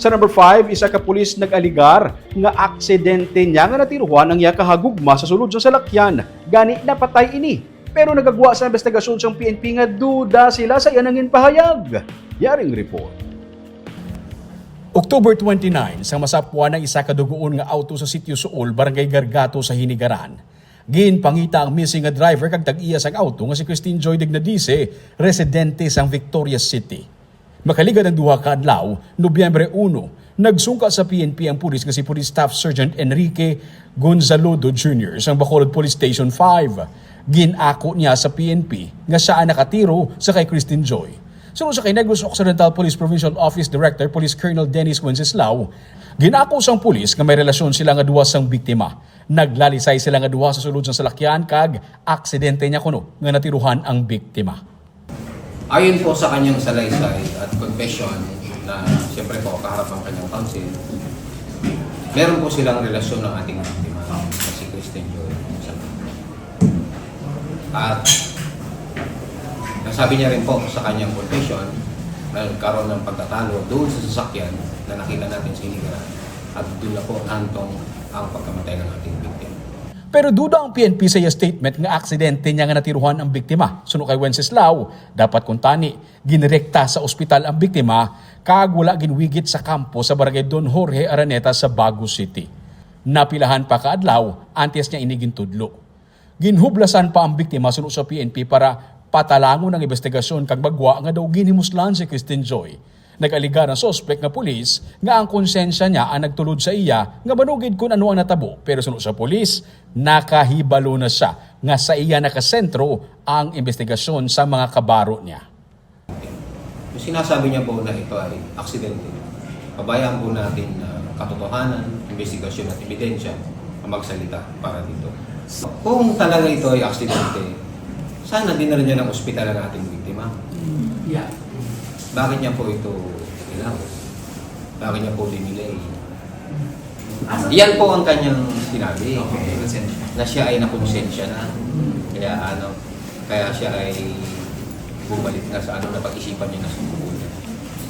Sa number 5, isa ka pulis nag-aligar nga aksidente niya nga natiruhan ang iya kahagugma sa sulod sa salakyan. Gani napatay ini. Pero nagagwa sa investigasyon sa PNP nga duda sila sa iyanangin pahayag. Yaring report. October 29, sa masapwa ng isa kadugoon nga auto sa sitio Suol, Barangay Gargato sa Hinigaran. Ginpangita ang missing nga driver kag tag-iya sang auto nga si Christine Joy Dignadice, residente sang Victorias City. Makaligad ang duha ka adlaw, Nobyembre 1, nagsungka sa PNP ang pulis nga si Police Staff Sergeant Enrique Gonzalodo Jr. sang Bacolod Police Station 5. Ginako niya sa PNP nga siya nakatiro sa kay Christine Joy. Sunod sa kay Negros Occidental Police Provincial Office Director Police Colonel Dennis Wenceslao, ginako sang pulis nga may relasyon sila nga duwa sang biktima. Naglalisay sila nga duwa sa sulod sang salakyan kag aksidente niya kuno nga natiruhan ang biktima. Ayon po sa kanyang salaysay at confession na siyempre po kaharap ang kanyang counsel, meron po silang relasyon ng ating biktima na si Kristen Joy. At nasabi niya rin po sa kanyang confession na nagkaroon ng pagtatalo doon sa sasakyan na nakita natin sa Inigaran at doon na po nantong ang pagkamatay ng ating biktima. Pero duda ang PNP sa iya statement nga aksidente niya nga natiruhan ang biktima. Suno kay Wenceslao, dapat kuntani, ginirekta sa ospital ang biktima kag wala ginwigit sa kampo sa barangay Don Jorge Araneta sa Bago City. Napilahan pa kaadlaw, antes niya inigin tudlo. Ginhublasan pa ang biktima suno sa PNP para patalangon ang investigasyon kag bagwa nga daw ginhimuslan si Christine Joy. Nag-aligar ang sospek nga pulis nga ang konsensya niya ang nagtulod sa iya nga manugid kung ano ang natabo. Pero sunod sa pulis, nakahibalo na siya nga sa iya nakasentro ang investigasyon sa mga kabaro niya. Yung sinasabi niya po na ito ay aksidente, pabayaan po natin na katotohanan, investigasyon at ebidensya ang magsalita para dito. Kung talaga ito ay aksidente, sana dinala niya ng ospital ang ating biktima. Yeah. Bakit niya po ito ilaw? Bakit niya po dinilay? Yan po ang kanyang sinabi. Na siya ay nakonsensya na. Kaya ano, kaya siya ay bumalik na sa ano na pag-isipan niya na sumuko niya.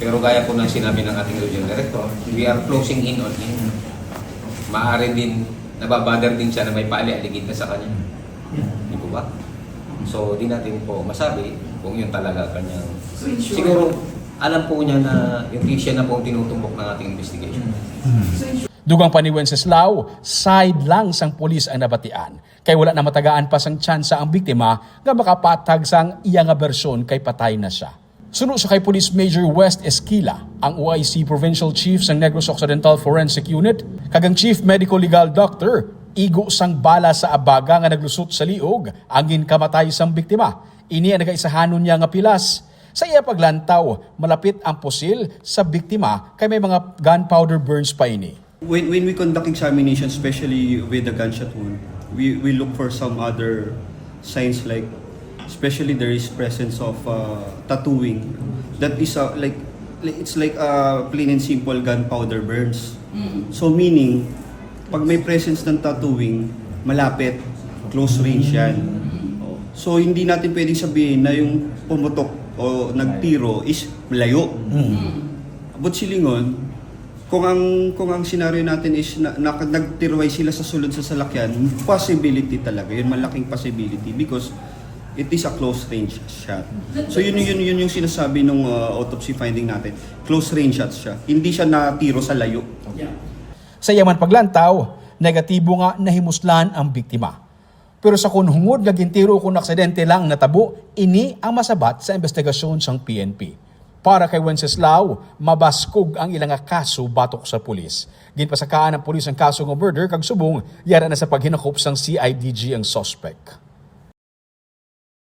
Pero gaya po ng sinabi ng ating regional director, we are closing in on him. Maaari din, nababother din siya na may paali-aligid na sa kanya. Di ba? So, di natin po masabi kung yun talaga kanyang... So, Siguro, alam po niya na yung siya na po ang tinutumbok ng ating investigation. short, Dugang pa ni Wenceslao, side lang sang pulis ang nabatian. Kay wala na matagaan pa sang tsansa ang biktima nga makapatag sang iya nga bersyon kay patay na siya. Sunod sa kay Police Major West Esquila, ang OIC Provincial Chief sang Negros Occidental Forensic Unit, kagang Chief Medical Legal Doctor, igo sang bala sa abaga nga naglusot sa liog, ang ginkamatay sang biktima. Ini ang nagaisahanon niya nga pilas. Sa iya paglantaw, malapit ang pusil sa biktima kay may mga gunpowder burns pa ini. When, when we conduct examination, especially with the gunshot wound, we, we look for some other signs like, especially there is presence of uh, tattooing. That is uh, like, it's like uh, plain and simple gunpowder burns. So meaning, pag may presence ng tattooing, malapit, close range yan. Oh. So hindi natin pwedeng sabihin na yung pumutok o nagtiro is malayo. But silingon, kung ang kung ang scenario natin is na, na, nagtirway sila sa sulod sa salakyan, possibility talaga. Yun malaking possibility because it is a close range shot. So yun yun yun yung sinasabi nung uh, autopsy finding natin. Close range shot siya. Hindi siya natiro sa layo. Sa yaman paglantaw, negatibo nga nahimuslan ang biktima. Pero sa kunhungod nga gintiro kung aksidente lang natabo, ini ang masabat sa investigasyon sang PNP. Para kay Wenceslao, mabaskog ang ilang kaso batok sa pulis. Ginpasakaan ng pulis ang kaso ng murder kag subong yara na sa paghinakop sang CIDG ang suspect.